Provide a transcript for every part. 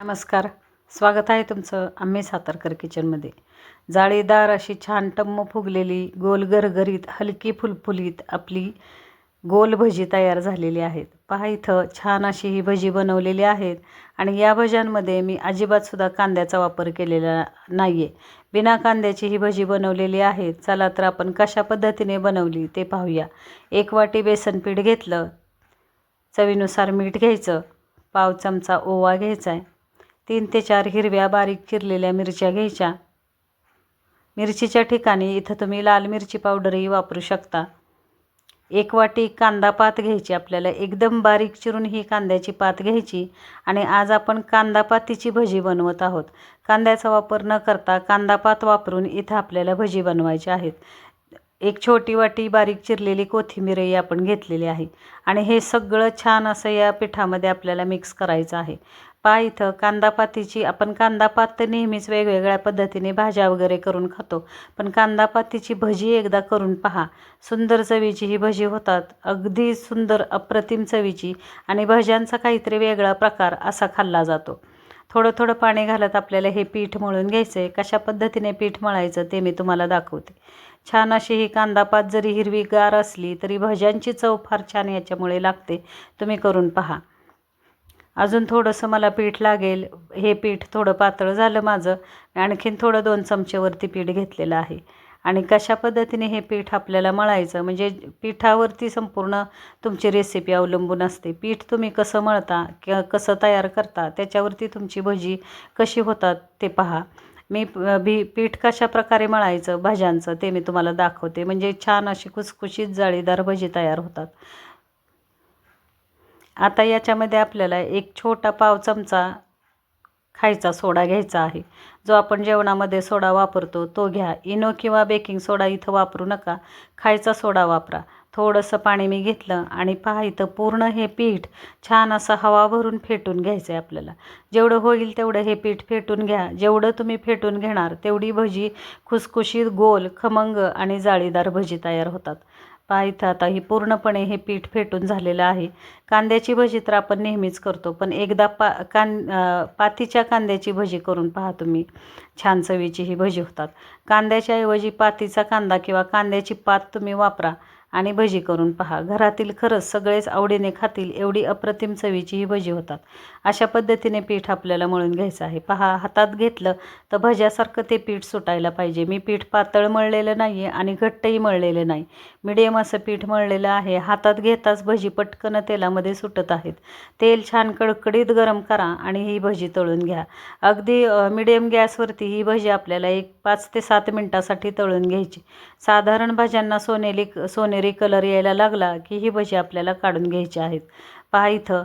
नमस्कार. स्वागत आहे तुमचं आम्ही सातारकर किचनमध्ये. जाळीदार अशी छान टम्म फुगलेली गोल गरगरीत हलकी फुलफुलीत आपली गोल भजी तयार झालेली आहेत. पहा इथं छान अशी ही भजी बनवलेली आहेत आणि या भज्यांमध्ये मी अजिबातसुद्धा कांद्याचा वापर केलेला नाही आहे बिना कांद्याची ही भजी बनवलेली आहे. चला तर आपण कशा पद्धतीने बनवली ते पाहूया. एक वाटी बेसन पीठ घेतलं. चवीनुसार मीठ घ्यायचं. पाव चमचा ओवा घ्यायचा आहे तीन ते चार हिरव्या बारीक चिरलेल्या मिरच्या घ्यायच्या. मिरचीच्या ठिकाणी इथं तुम्ही लाल मिरची पावडरही वापरू शकता. एक वाटी कांदा पात घ्यायची आपल्याला एकदम बारीक चिरून ही कांद्याची पात घ्यायची आणि आज आपण कांदा पातीची भजी बनवत आहोत. कांद्याचा वापर न करता कांदा पात वापरून इथं आपल्याला भजी बनवायची आहेत. एक छोटी वाटी बारीक चिरलेली कोथिंबीरही आपण घेतलेली आहे आणि हे सगळं छान असं या पिठामध्ये आपल्याला मिक्स करायचं आहे. पा इथं कांदापातीची आपण कांदापात तर नेहमीच वेगवेगळ्या पद्धतीने भाज्या वगैरे करून खातो. पण कांदापातीची भजी एकदा करून पहा. सुंदर चवीची ही भजी होतात. अगदी सुंदर अप्रतिम चवीची आणि भज्यांचा काहीतरी वेगळा प्रकार असा खाल्ला जातो. थोडं थोडं पाणी घालत आपल्याला हे पीठ मळून घ्यायचं आहे कशा पद्धतीने पीठ मळायचं ते मी तुम्हाला दाखवते. छान अशी ही कांदापात जरी हिरवीगार असली तरी भज्यांची चव फार छान याच्यामुळे लागते. तुम्ही करून पहा. अजून थोडंसं मला पीठ लागेल. हे पीठ थोडं पातळ झालं माझं. आणखीन थोडं दोन चमचेवरती पीठ घेतलेलं आहे. आणि कशा पद्धतीने हे पीठ आपल्याला मळायचं म्हणजे पिठावरती संपूर्ण तुमची रेसिपी अवलंबून असते. पीठ तुम्ही कसं मळता किंवा कसं तयार करता त्याच्यावरती तुमची भजी कशी होतात ते पहा. मी भी पीठ कशा प्रकारे मळायचं भाज्यांचं ते मी तुम्हाला दाखवते. म्हणजे छान अशी खुसखुशीत जाळीदार भजी तयार होतात. आता याच्यामध्ये आपल्याला एक छोटा पाव चमचा खायचा सोडा घ्यायचा आहे. जो आपण जेवणामध्ये सोडा वापरतो तो घ्या. इनो किंवा बेकिंग सोडा इथं वापरू नका. खायचा सोडा वापरा. थोडंसं पाणी मी घेतलं आणि पहा इथं पूर्ण हे पीठ छान असं हवा भरून फेटून घ्यायचं आहे आपल्याला. जेवढं होईल तेवढं हे पीठ फेटून घ्या. जेवढं तुम्ही फेटून घेणार तेवढी भजी खुसखुशीत गोल खमंग आणि जाळीदार भजी तयार होतात. पहा इथं आता ही पूर्णपणे हे पीठ फेटून झालेलं आहे. कांद्याची भजी तर आपण नेहमीच करतो पण एकदा पा कां पातीच्या कांद्याची भजी करून पहा तुम्ही. छान चवीची ही भजी होतात. कांद्याच्या ऐवजी पातीचा कांदा किंवा कांद्याची पात तुम्ही वापरा. आणि भजी करून पहा. घरातील खरंच सगळेच आवडीने खातील एवढी अप्रतिम चवीची ही भजी होतात. अशा पद्धतीने पीठ आपल्याला मळून घ्यायचं आहे. पहा हातात घेतलं तर भज्यासारखं ते पीठ सुटायला पाहिजे. मी पीठ पातळ मळलेलं नाही आहे आणि घट्टही मळलेलं नाही. मिडियम असं पीठ मळलेलं आहे. हातात घेताच भजी पटकन तेलामध्ये सुटत आहेत. तेल छान कडकडीत गरम करा आणि ही भजी तळून घ्या. अगदी मिडियम गॅसवरती ही भजी आपल्याला एक पाच ते सात मिनटासाठी तळून घ्यायची. साधारण भाज्यांना सोनेली सोने सोनेरी कलर यायला लागला की ही भजी आपल्याला काढून घ्यायची आहेत. पहा इथं.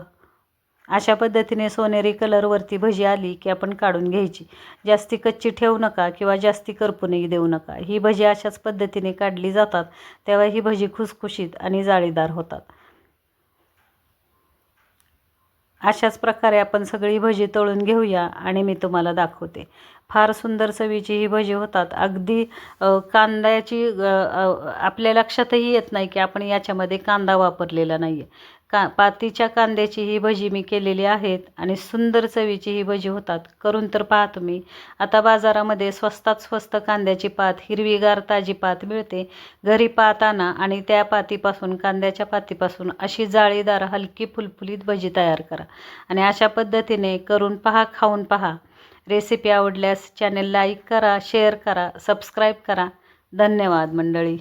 अशा पद्धतीने सोनेरी कलरवरती भजी आली की आपण काढून घ्यायची. जास्ती कच्ची ठेवू नका किंवा जास्ती करपूनही देऊ नका. ही भजी अशाच पद्धतीने काढली जातात तेव्हा ही भजी खुसखुशीत आणि जाळीदार होतात. अशाच प्रकारे आपण सगळी भजी तळून घेऊया आणि मी तुम्हाला दाखवते. फार सुंदर चवीची ही भजी होतात. अगदी कांद्याची आपल्या लक्षातही येत नाही की आपण याच्यामध्ये कांदा वापरलेला नाही आहे का पातीच्या कांद्याची ही भजी मी केलेली आहेत आणि सुंदर चवीची ही भजी होतात. करून तर पाहा तुम्ही. आता बाजारामध्ये स्वस्तात स्वस्त कांद्याची पात हिरवीगार ताजी पात मिळते. घरी पात आणा आणि त्या पातीपासून कांद्याच्या पातीपासून अशी जाळीदार हलकी फुलफुलीत भजी तयार करा. आणि अशा पद्धतीने करून पहा खाऊन पहा. रेसिपी आवडल्यास चॅनेल लाईक करा शेअर करा सबस्क्राईब करा. धन्यवाद मंडळी.